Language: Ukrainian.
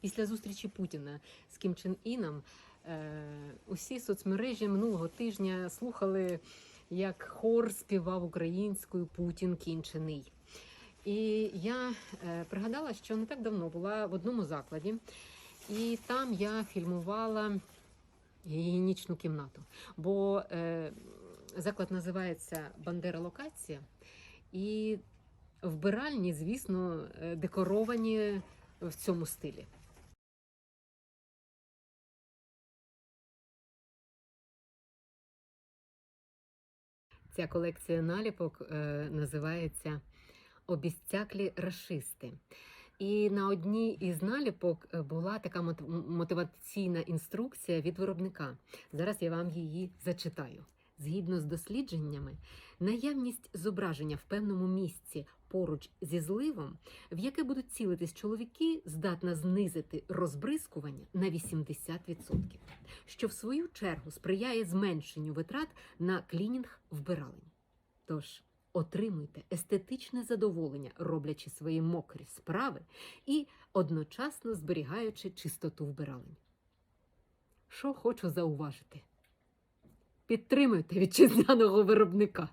Після зустрічі Путіна з Кім Чен Іном е, усі соцмережі минулого тижня слухали, як хор співав українською Путін кінчений. І я е, пригадала, що не так давно була в одному закладі, і там я фільмувала її нічну кімнату. Бо е, заклад називається Бандера Локація, і вбиральні, звісно, декоровані в цьому стилі. Ця колекція наліпок е, називається Обіцяклі рашисти. І на одній із наліпок е, була така мотиваційна інструкція від виробника. Зараз я вам її зачитаю. Згідно з дослідженнями, наявність зображення в певному місці поруч зі зливом, в яке будуть цілитись чоловіки, здатна знизити розбризкування на 80%, що в свою чергу сприяє зменшенню витрат на клінінг вбиралень. Тож отримуйте естетичне задоволення, роблячи свої мокрі справи і одночасно зберігаючи чистоту вбиралень. Що хочу зауважити? Підтримуйте вітчизняного виробника.